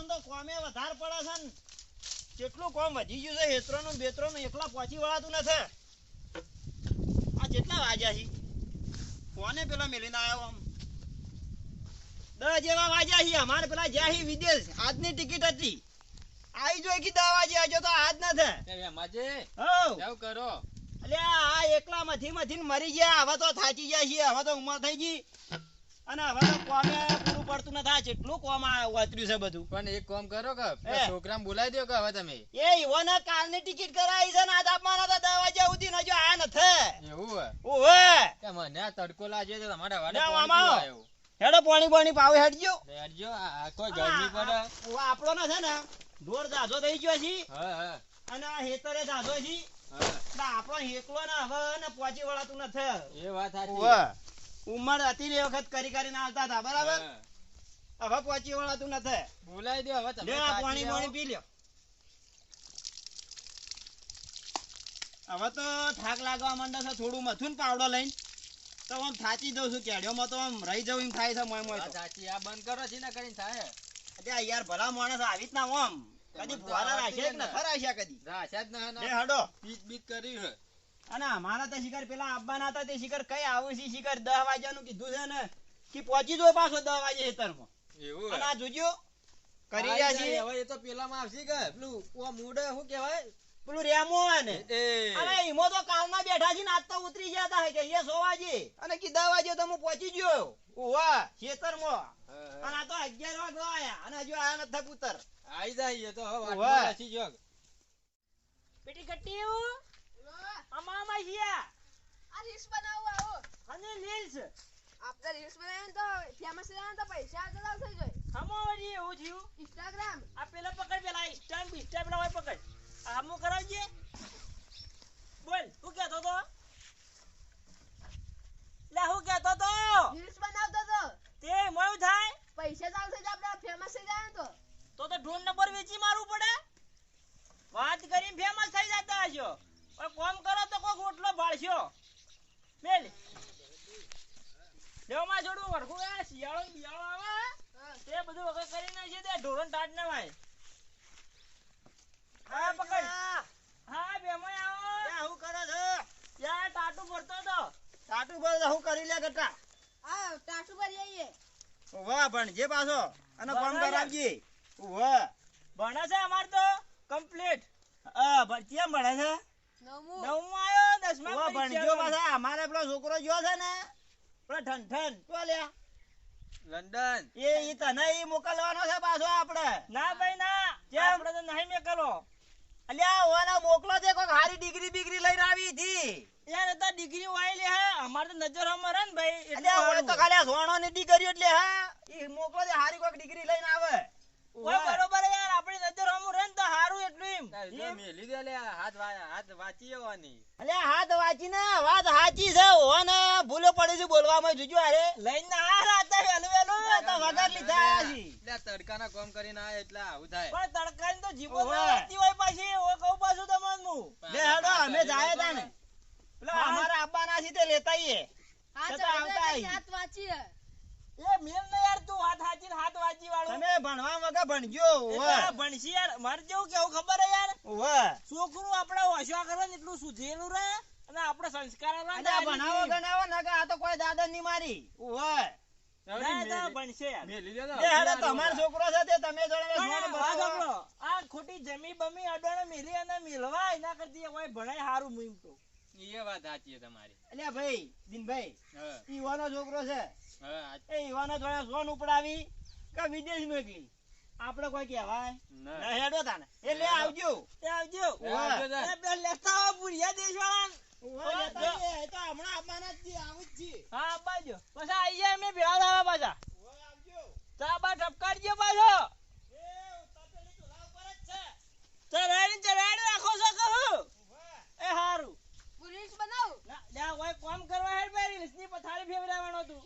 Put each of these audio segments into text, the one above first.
હેતરોન તો કોમે વધારે પડે છે ને. કેટલું કોમ વધી ગયું છે હેતરોનું બેતરોનું એકલા પહોંચી વળાતું નથી. આ કેટલા વાગ્યા છે? કોને પેલા મેલીને આવ્યો આમ? દસ જેવા વાગ્યા છે અમારે પેલા જ્યાં વિદેશ. આજની ટિકિટ હતી. આવી જોઈ કે દસ વાગે આજો તો આજ નથી. થાય કરો. અલ્યા આ એકલા મથી મથી મરી ગયા હવે તો થાચી ગયા છીએ હવે તો ઉંમર થઈ ગઈ. અને હવે કોમે પૂરું પડતું નથી આ જેટલું કોમ વાતર્યું છે બધું. પણ એક કોમ કરો કે. છોકરાને બોલાવી દો કે હવે તમે? એ ઈવોને કાલની ટિકિટ કરાવી છે ને આજ આપવાના હતા દસ વાગ્યા સુધી ને હજુ નથી એવું હે. ઓહે કે મને આ તડકો લાગે છે તમારે વાડે આવ્યો. હેડો પાણી પાણી પાવે હેડજો. હેડજો, આ આ કોઈ ગરમી પડે. આપણો ના છે ને ઢોર ઝાઝો થઈ ગયો છે. હા હા. અને આ હેતરે ઝાઝો છે. આપણો હેકલો ને હવે ને પહોંચી વળાતું નથી એ વાત સાચી. ઉંમર હતી એ વખત કરી કરીને આવતા હતા બરાબર? હવે પહોંચી વળાતું નથી. ભૂલાઈ દો હવે તમે પાણી પાણી પી લ્યો. હવે તો થાક લાગવા માંડે છે થોડું મથું પાવડો લઈને. તો આમ થાચી દઉં છું કેડિયોમાં તો આમ રહી જવું એમ થાય છે મોય મોય સાચી આ બંધ કરો છે ને કરીને થાય. અરે યાર ભલા માણસ આવી જ ના આમ કદી ફુવારા રાખ્યા કે ને. રાખ્યા કદી? રાશા જ ના હડો. બીત બીત કર્યું અને અમારા તો શિખર પેલા આવવાના હતા તે શિખર કઈ આવું છે? શિખર દસ વાગ્યાનું કીધું છે ને કે પહોંચી જો પાછો દસ વાગે હેતરમાં એવું અને આ જોજો કરી રહ્યા જાય, હવે એ તો પેલામાં આવશે કે પેલું ઓ મૂડે શું કહેવાય? પેલું રેમો ને અરે ઈમો તો કાલના બેઠા છે ને આજ તો ઉતરી ગયા હતા કે એ સો વાગે. અને કીધા વાગે તો હું પહોંચી ગયો. ઓવા ખેતરમાં. માં અને. આ તો અગિયાર વાગે આયા અને હજુ આયા નથી ઉતર આવી જાય તો હવે જો પેટી કટ્ટીયું આમાં છીએ આ. રીલ્સ બનાવવા આવો અને રીલ્સ. આપણે રીલ્સ બનાવીને તો ફેમસ થવાના તો પૈસા આગળ થઈ જાય હમો વળી એવું થયું. ઇન્સ્ટાગ્રામ આ પેલા પકડ પેલા ઇન્સ્ટામ ઇન્સ્ટા પેલા હોય પકડ. આ હમો કરાવજે. બોલ શું કહેતો તો? લે હું કહેતો તો? રીલ્સ બનાવતો તો. તે મોયું થાય? પૈસા ચાલુ થઈ જાય આપણે ફેમસ થઈ જાય તો. તો તો ડ્રોન નંબર વેચી મારવું પડે? વાત કરીને ફેમસ થઈ જતા હશો. પણ કોમ કરો તો કોક ઓટલો ભાળશો. મેલ. લેવામાં જોડું વરખું આ શિયાળો બિયાળો આવે. તે બધું વગર કરી નાખીએ તે ઢોરણ ટાટ ના ભાઈ હા પકડ. હા બેમાય આવો. હું કરે છો. યાર ટાટુ ભરતો તો. ટાટુ ભર હું કરી લે ગટા આ ટાટુ પર જઈએ વાહ ભણજે પાછો. અને કોમ કરાવજે. વાહ ભણે છે અમાર તો. કમ્પ્લીટ. હા કેમ ભણે છે. નવમું. નવમું દસમા ભણજો પાછા. અમારે પેલો છોકરો જો છે ને પેલો તો લ્યા? લંડન. એ ઈ તને ઈ મોકલવાનો છે પાછો આપણે. ના ભાઈ ના. આપણે તો નહીં મેકલો. અલ્યા ઓના મોકલો છે કોક હારી ડિગ્રી બિગ્રી લઈને આવી હતી. યાર તો ડિગ્રી વાયલી હે. અમાર તો નજર હમર ને ભાઈ એટલે તો ખાલી સોણો ની ડિગ્રી એટલે હા. ઈ મોકલો છે હારી કોક ડિગ્રી લઈને આવે. ઓય બરોબર યાર આપણી નજર હે હારું એટલું એમ. જો મેલી દે લે હાથ હાથ વાંચી આવવાની. અલે હાથ વાંચી ને વાત સાચી છે. ઓને ભૂલો પડી છે બોલવામાં જોજો અરે લઈને આ રાતે વેલું વેલું તો વગર લીધા આયા છી લે, તડકાના કામ કરીને આ એટલે આવું થાય. પણ તડકાની તો જીભો ના આવતી હોય પાછી ઓ કહું પાછું તમને હું. લે હેડો અમે જાય તો ને પેલા અમારા આબ્બાના ના તે લેતા આઈએ. હા છતાં આવતા આઈ. હાથ વાંચી હે. એ મેલ ને યાર તું હાથ હાચીને હાથ વાંચી વાળો. તમે ભણવા વગર ભણજો ઓવે. ભણશી યાર મારે જેવું કેવું ખબર હે યાર? ઓવે. છોકરું આપણે હોશિયાર કરે ને એટલું સુધેલું રહે અને આપણે સંસ્કાર ભણાવો ગણાવો ને આ તો કોઈ દાદા ની મારી. ઓવે. ભણશે યાર. મેલી દે તો. એ હેડો આવતી તમારો છોકરો છે તે તમે. આ ખોટી જમી બમી અડોને મિલી અને મિલવા એના કરતી ભણાય સારું મુઈમ તો. એ વાત સાચી છે તમારી. અલ્યા ભાઈ દિનભાઈ હા, છોકરો છે. એ યુવાનો જોડે સોન ઉપડાવી કે વિદેશ મોકલી આપણે કોઈ કહેવાય? ના. હેડો તાને. એ લે આવજો. એ આવજો. એ લેતા આવો રહેતા જઈએ, એ તો હમણાં આપવાના જ આવું જ છીએ. હા બાજો પછી આઈ જાય અમે ભેળા થવા પાછા. આવજો. ચા બા ઠપકારજો પાછો એ તપેલી ચૂલા ઉપર જ છે. ચરાડી ચરાડી રાખો છો કહું ઊભા. એ હારું હું રીલ્સ બનાવું ના લ્યા ઓય કામ કરવા હેડ બેરી રીસની પથારી ફેવરાવાનો તું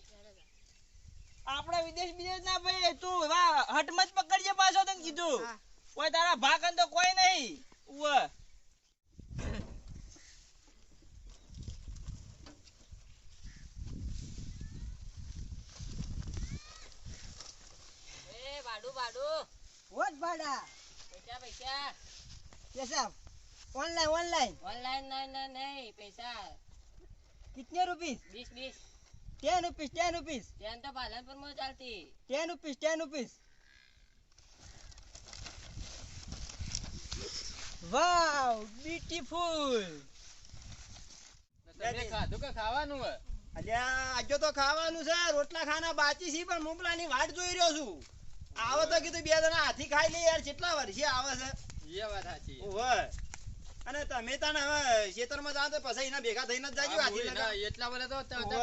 આપણે વિદેશ વિદેશ ના ભાઈ તું વા હટમત પકડજે પાછો તને કીધું હા. કોઈ તારા ભાગન તો કોઈ નહીં ઉવ્વ. એ વાડુ વાડુ વોટ ભાડા પૈસા પૈસા कैसा ऑनलाइन ऑनलाइन ઓનલાઈન નહીં નહીં નહીં પૈસા कितने रुपीस વીસ વીસ टेन रुपीस टेन रुपीस ત્યાં તો પાલનપુરમાં ચાલતી ten rupees ten rupees wow beautiful. તમે ખાધું કે ખાવાનું આજે તો ખાવાનું છે મોકલાની વાટ જોઈ રહ્યો છું. તો કીધું તો પછી ભેગા થઈને જ એટલા બધા તો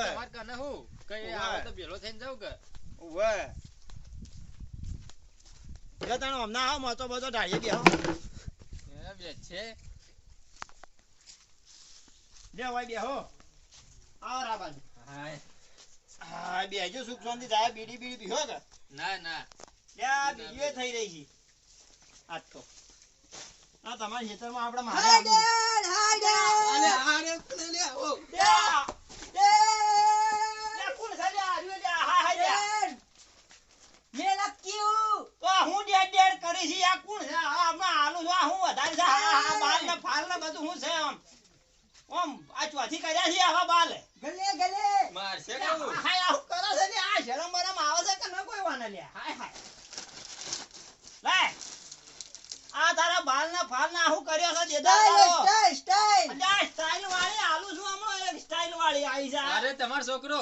તમાર કને હું? કઈ આવે તો ભેલો થઈને કે? ઓય હમણાં આવો મતો બધો ઢાળી બેહો. એ છે. લે ભાઈ બેહો આવો રા બાજુ. હાય. હા બેજો સુખ શાંતિ થાય બીડી બીડી પીહો કે? ના ના. લે આ બીડીઓ થઈ રહી છે. આજ તો. આ તમારા ખેતરમાં આપણે મારે આવવું. અલે આ રે કોને લે આવો. લે આ. આ હું ડેડ ડેડ કરી છે આ કોણ છે? આ હમણાં છું આ હું વધારે છે? આ બાલ ને ફાલ ને બધું હું છે આમ. ઓમ આ ચોથી કર્યા છે આવા બાલ. ગલે ગલે. મારશે કેવું હાય આ કરે છે ને? આ શરમ બરમ આવે છે કે ન કોઈ વાને લે? હાય હાય. લે આ તારા બાલ ના ફાલ ના હું કર્યો છે દેદા સ્ટાઈલ સ્ટાઈલ સ્ટાઈલ વાળી આલુ છું હમણાં. એક સ્ટાઈલ વાળી આવી છે અરે તમારો છોકરો.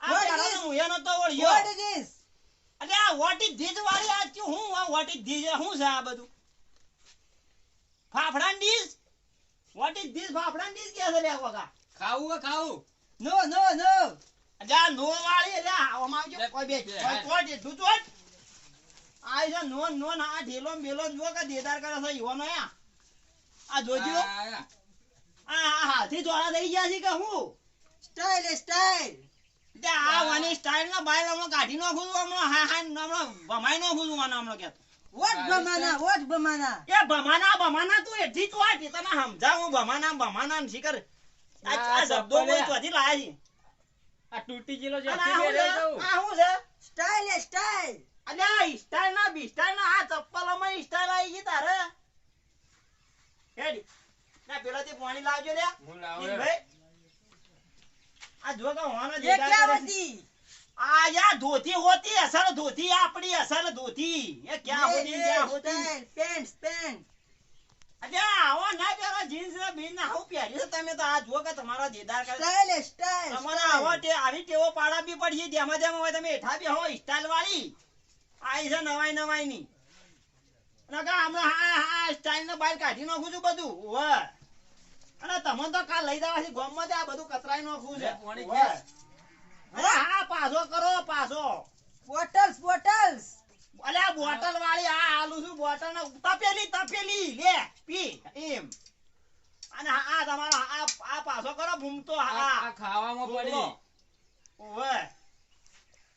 આ તારા હું એનો તો ઓળ્યો. What is this? આ વોટી is વાળી આ ક્યું હું? આ વોટી is હું છે આ બધું? Fafda dish what is fafda dish કે છે લે વગા? ખાવું કે ખાવું. નો નો no. અલ્યા નો વાળી અલ્યા આવામાં આવજો. કોઈ બે કોઈ કોઈ તું તો આ છે નોન નો ના ઢેલો ને બેલો જો કે દેદાર કરે છે ઈવાનો આ આ જોજો. આ, હા. હાથી જોડા થઈ ગયા છે કે હું? Style style. આ વાની સ્ટાઇલ ના બાયલ હમણાં કાઢી નાખું છું હમણાં હા હા હમણાં ભમાઈ નાખું છું આને હમણાં કહેતો What bamana? this એ ભમાના ભમાના તું એથી જ વાત તને સમજાવું ભમાના ભમાના શીખર. આ શબ્દો કોઈ લાયા. છે. તૂટી ગયેલો છે? Style style. અલ્યા સ્ટાઇલ ના ના આ ચપ્પલોમાં સ્ટાઇલ આવી ગઈ તારે. હેડી. ના પેલાથી પાણી લાવજો લે હું લાવું રે. ભાઈ. આ જોગા હોવાના ધોતી હોતી અસર ધોતી આપડી અસર ધોતી. એ ક્યાં હોતી ક્યાં હોતી? પેન્ટ પેન્ટ તમે તો. આ જુઓ કે તમારા આવી ટેવો પાડાવી પડશે જેમાં જેમાં હોય તમે એઠા બેહો વાળી આઈ છે નવાઈ નવાઈ ની નકા હમણાં હા હા સ્ટાઈલ નો બહાર કાઢી નાખું છું બધું. વાહ અને તમને તો કાલ લઈ જવા છે ગોમમાં આ બધું કચરાઈ નાખવું છે. અરે હા પાછો કરો પાછો. Bottles bottles. અલ્યા બોટલ વાળી આ આલુ છું બોટલ ને તપેલી તપેલી લે પી એમ. અને આ તમારો આ આ પાછો કરો ભૂમતો આ ખાવામાં પડી. ઓવે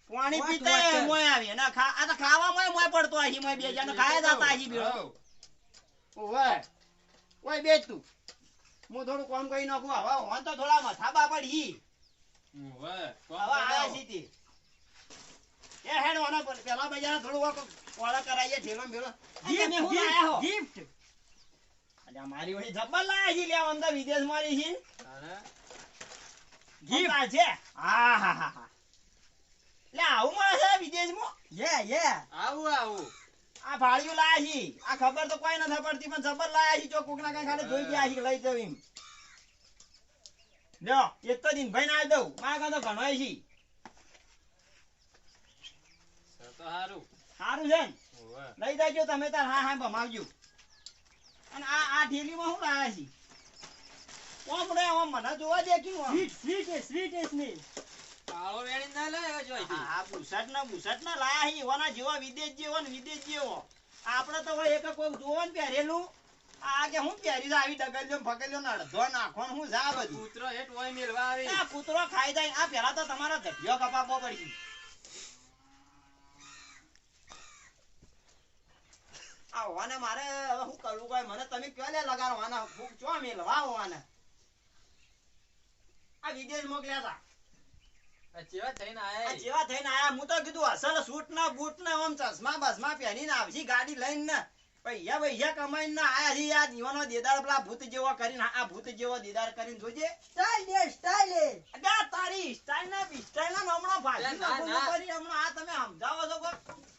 પાણી પીતે મોય આવી. અને ખા આ તો ખાવામાં મોય પડતો આહી મોય બે જણ. ખાય જાતા આહી બેડો ઓવે ઓય બેજ. તું હું થોડું કામ કરી નાખું. હવે હોન તો થોડા મથાબા પડી. હવે આયા સીધી. એ હેડ ઓના પેલા બજાર થોડું કોળા કરાઈએ ઠેલો મેલો. તમે હું લાયા હો? gift. અલ્યા મારી વળી જબ્બર લાયા છે લે અંદર વિદેશ મારી છે. અને છે હા હા હા હા લે આવું મળે છે વિદેશમાં. આવું આવું. આ ભાળિયું લાયા. છી આ ખબર તો કોઈ નથી પડતી પણ જબર લાયા છી. જો કોક કઈ ખાલી જોઈ ગયા લઈ જવું એમ. એક તો દિન ભાઈ ના દઉં. મારા કાં તો ઘણો છી. સારું છે લઈ જાય જાજો તમે તાર હા હા ભમાવજો. અને આ આ ઢેલીમાં શું લાયા છે? ઓમ રે ઓમ મને જોવા દે કે સ્વીટ સ્વીટ સ્વીટ સ્વીટ કાળો વેણી ના લાયો જો હા આ ના બુસટ ના લાયા હી ઓના જેવા વિદેશ જેવો ને વિદેશ જેવો. આપણે તો હોય એક કોઈ જોવો ને પહેરેલું. આ કે હું પહેરી છે આવી ડગલ્યો ફકલ્યો ને અડધો નાખો હું જા બધું. કૂતરો હેઠ હોય મેળવા આવી. આ કૂતરો ખાઈ જાય. આ પેલા તો તમારો ધઢિયો કપાવવો પડી. આ હોવાને મારે હવે શું કરવું કોઈ? મને તમે કયો લે લગાડવાના? ફૂગ ચો મેલવા હોવાને. આ વિદેશ મોકલ્યા હતા આ થઈને આયા જેવા થઈને આયા. હું તો કીધું અસલ સૂટ ના બૂટ ના આમ ચશ્મા બસમા પહેરીને આવશી ગાડી લઈને. ને પૈયા પૈયા કમાઈને ના આયા છી આ દીવાનો દેદાર પેલા ભૂત જેવો કરીને આ ભૂત જેવો દેદાર કરીને જોજે. અલ્યા તારી સ્ટાઇલ ના સ્ટાઇલ ના હમણાં ભાજી ના, કરી હમણાં આ તમે સમજાવો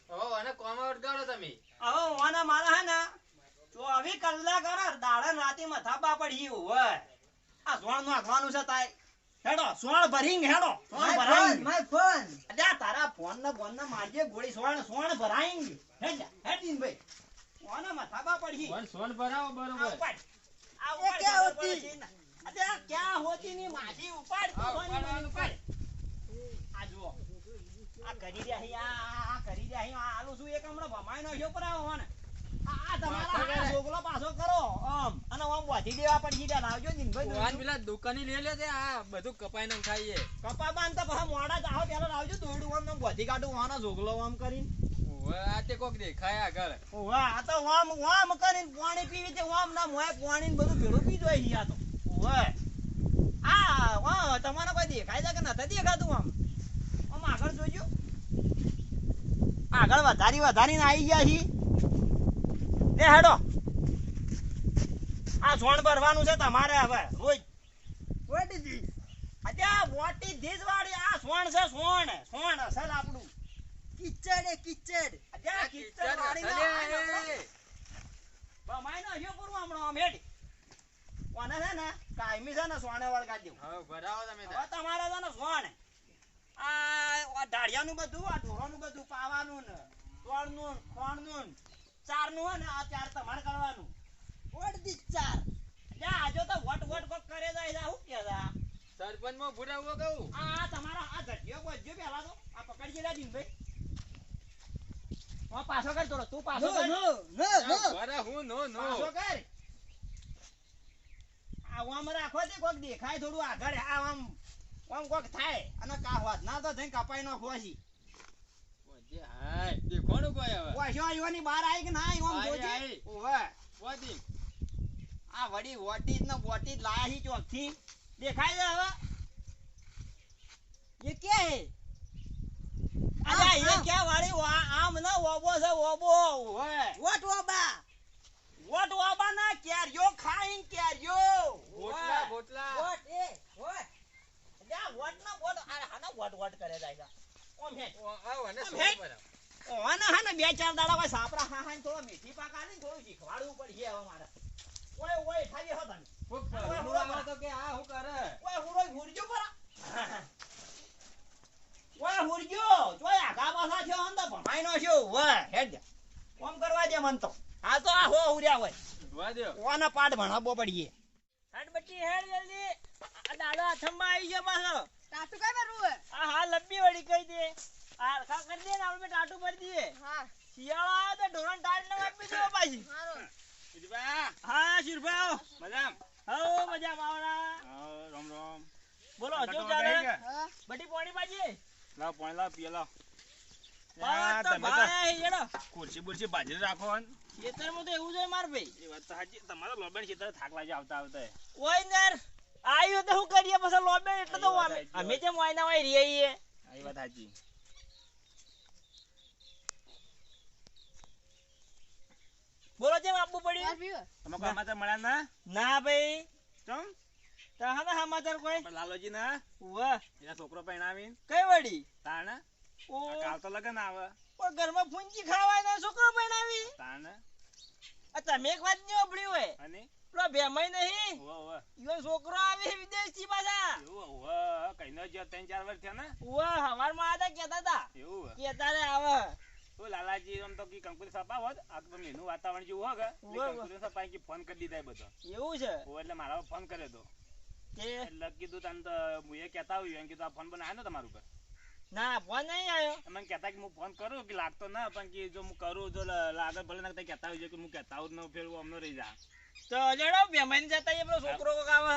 છો અને કોમાં વટગાડો તમે? હવે ઓના મારા હે ને ચોવીસ કલાક દાડે ને રાતે મથાબા પડી હોય. આ સોણ નાખવાનું છે તાય. હેડો સોણ ભરીંગ હેડો સોણ ભરાઈંગ અલ્યા તારા ફોન ને ફોન ને મારજે ગોળી સોણ સોણ ભરાઈંગ હેડ હેડ દીન ભાઈ ઓના મથાબા પડી વન સોણ ભરાવો બરોબર ઉપાડ. આ ઉપાડ ક્યાં હોતી? છે અલ્યા ક્યાં હોતી ની માજી ઉપાડ આ તોફાની ઉપાડ. આ જુઓ આ કરી રહ્યા છે, આ કરી રહ્યા છે. આ આલુ શું એક હમણાં ભમાઈ નાખ્યો પર આવો હોને. દુકાની લે લે આ બધું કપાઈ ને ખાઈએ. કપા બાંધ તો પાછા મોડા જાઓ પેલા લાવજો દોરડું આમ આમ વાધી કાઢું વાનો ઝોગલો આમ કરીને. આ તે કોક દેખાય આગળ. ઓવા આ તો વામ વામ કરીને પાણી પીવી તે વામ ના મોય પાણી ને બધું ભેળું પી જોઈ આ તો. ઓવે આ વા તમારે કોઈ દેખાય છે કે નથી દેખાતું આમ? આમ આગળ જોજો. આગળ વધારી વધારીને આવી ગયા છી એ હેડો. આ સોણ ભરવાનું છે તમારે હવે. રોજ. મોટી ધીજ વાળી આ સોણ છે સોણ. સોણ અસલ આપણું. અચ્છા કિચડ. વાળી ના આ બમાઈ નો હયો પૂરું હમણાં આમ હેડ. કોને છે ને કાયમી છે ને સોને વળગાડી દઉં. હવે ભરાવો તમે હવે તમારે છે ને સોણ. આ આ ઢાળિયાનું બધું આ ઢોરોનું બધું પાવાનું ને. સોળનું ખોણનું ને ચારનું હોય ને આ ચાર તમારે કરવાનું જા આજો તો વટ વટ કોક કરે જાય શું કે સરપંચમાં ભૂરાવો કહું? આ આ તમારા આ ઝટિયો બજ્યો પેલા તો. આ પકડી લે જીનભાઈ હા પાછો કર થોડો તું પાછો કર. અરે હું નો નો. પાછો કર. આ આમ રાખો તે કોક દેખાય થોડું આગળ. આમ આમ કોક થાય. અને કા હોત ના તો થઈ કપાઈ નો ઓજે કોણ કોઈ હવે? ઓશો આવ્યો ની બહાર આવી કે ના આવ્યો જોજે. ઓવે કરે જાય ઓમ હે. ઓમ હે ઓમ હે. ઓને હા ને બે ચાર દાડા હોય સાપરા હા હા થોડો મીઠી પાક આલી થોડું શીખવાડવું પડશે હવે મારે. ઓય ઓય તો ઓય હુરો હો ઉર્યા કઈ મારું આ હા લંબી વળી કઈ દે. આ કરી દે ને આપણે ટાટુ ભરી દઈએ હા શિયાળો આવ્યો તો ઢોરણ ટાટ ને આપી દો પાછી હારું. હા શિરભાઈ મજામ? હો મજા આવડા રામ રામ. બોલો કાકા ચાલે બેહી ગયા? હા. બટી પોણી પાછી લાવ પાણી લાવ, પીએ લાવ. હા, તો તમે તો ભાઈ હેડો ખુરશી બુરશી બાજરી રાખો હન. ખેતરમાં તો એવું જ હોય માર ભાઈ એ વાત તો સાચી. તમારા લોબેન ખેતરે થાક લાગે આવતા આવતા. કોઈ નર આવ્યું તો શું કરીએ પછી લોબે એટલે તો અમે જેમ વાયના વાય રહીએ એ વાત સાચી. બોલો જેમ આપવું પડ્યું? તમે કોઈ સમાચાર મળ્યા ના? ના ભાઈ. ચમ? તો હા ના સમાચાર કોઈ? લાલોજી ના? વાહ એના છોકરો પહેણાવી કઈ વળી? તાણ? ઓ. કાલ તો લગન આવે. પણ ઘરમાં ફૂંચી ખાવાના છોકરો પહેણાવી તાણ? આ તમે એક વાત નહીં સાંભળ્યું હોય. અને? પેલો ભેમાઈ નહીં. ઈવન છોકરો આવે વિદેશથી પાછા. કઈ ન જ્યાં ત્રણ ચાર વર્ષ થયા ને? ઉવા હવારમાં આતા કેતા હતા કેતા રે આવે. તો લાલાજી આમ તો કંકુલ સપા હોત આ તો મેનું વાતાવરણ જેવું હોય કે ઉવ્વ, ઉવ્વ. કંકુરી સપા કે ફોન કરી દીધા બધો. એવું છે? ઓ એટલે મારા ફોન કર્યો તો. કે? એટલે કીધું તને તો હું એ કહેતા આવ્યું એમ કીધું આ ફોન બનાવ્યો ને તમારું પર ના ફોન નહીં આવ્યો. મને કહેતા કે હું ફોન કરું કે લાગતો ના પણ કે જો હું કરું લ- લાગે ભલે ના કહેતા હોય જાય કે હું કહેતા આવું જ ન ફેરવું અમને રહી જા તો જડો બે મહિને જતા એ પેલો છોકરો કોક આવે?